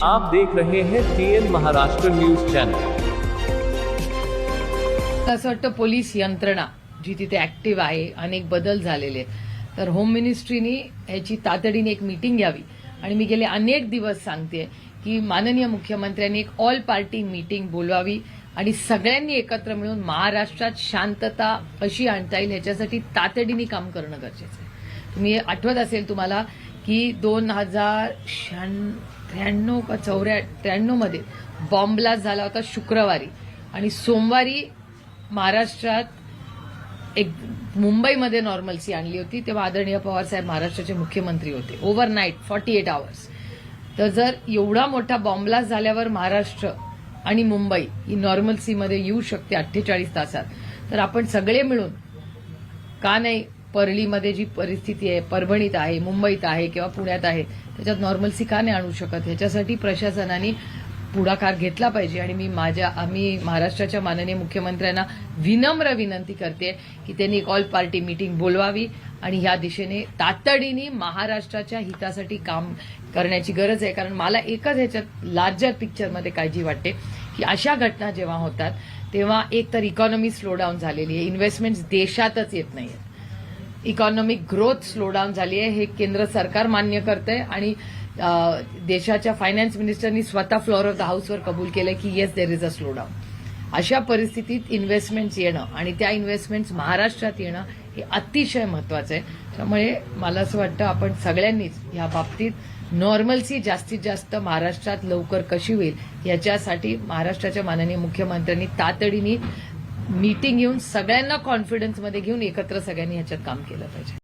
आप देख रहे हैं टीएन महाराष्ट्र न्यूज चैनल असं वाटतं पोलीस यंत्रणा जी तिथे ऍक्टिव्ह आहे अनेक बदल झालेले आहेत. तर होम मिनिस्ट्रीनी ह्याची तातडीने एक मीटिंग घ्यावी. आणि मी गेले अनेक दिवस सांगते की माननीय मुख्यमंत्र्यांनी एक ऑल पार्टी मीटिंग बोलवावी आणि सगळ्यांनी एकत्र मिळून महाराष्ट्रात शांतता कशी आणता येईल ह्याच्यासाठी तातडीने काम करणं गरजेचं आहे. तुम्ही आठवत असेल तुम्हाला की दोन हजार त्र्याण्णव का चौऱ्या त्र्याण्णवमध्ये बॉम्ब झाला होता शुक्रवारी. आणि सोमवारी महाराष्ट्रात एक मुंबईमध्ये नॉर्मलसी आणली होती तेव्हा आदरणीय पवार साहेब महाराष्ट्राचे मुख्यमंत्री होते. ओव्हरनाईट फॉर्टी एट आवर्स तर जर एवढा मोठा बॉम्बलास्ट झाल्यावर महाराष्ट्र आणि मुंबई ही नॉर्मलसीमध्ये येऊ शकते अठ्ठेचाळीस तासात. तर आपण सगळे मिळून का नाही परळीमध्ये जी परिस्थिती आहे परभणीत आहे मुंबईत आहे किंवा पुण्यात आहे त्याच्यात नॉर्मलसी का नाही आणू शकत. ह्याच्यासाठी प्रशासनाने पुढाकार घेतला पाहिजे आणि मी माझ्या आम्ही महाराष्ट्राच्या माननीय मुख्यमंत्र्यांना विनम्र विनंती करते की त्यांनी एक ऑल पार्टी मीटिंग बोलवावी आणि ह्या दिशेने तातडीने महाराष्ट्राच्या हितासाठी काम करण्याची गरज आहे. कारण मला एकच ह्याच्यात लार्जर पिक्चरमध्ये काळजी वाटते की अशा घटना जेव्हा होतात तेव्हा एक तर इकॉनॉमी स्लो डाऊन झालेली आहे. इन्व्हेस्टमेंट देशातच येत नाहीये इकॉनॉमिक ग्रोथ स्लोडाऊन झाली आहे हे केंद्र सरकार मान्य करतंय. आणि देशाच्या फायनान्स मिनिस्टरनी स्वतः फ्लोअर ऑफ द हाऊसवर कबूल केलंय की yes there is a slowdown अशा परिस्थितीत इन्व्हेस्टमेंट्स येणं आणि त्या इन्व्हेस्टमेंट्स महाराष्ट्रात येणं हे अतिशय महत्वाचं आहे. त्यामुळे मला असं वाटतं आपण सगळ्यांनीच या बाबतीत नॉर्मलसी जास्तीत जास्त महाराष्ट्रात लवकर कशी होईल याच्यासाठी महाराष्ट्राच्या माननीय मुख्यमंत्र्यांनी तातडीने मीटिंग घेऊन सगळ्यांना कॉन्फिडन्समध्ये घेऊन एकत्र सगळ्यांनी ह्याच्यात काम केलं पाहिजे.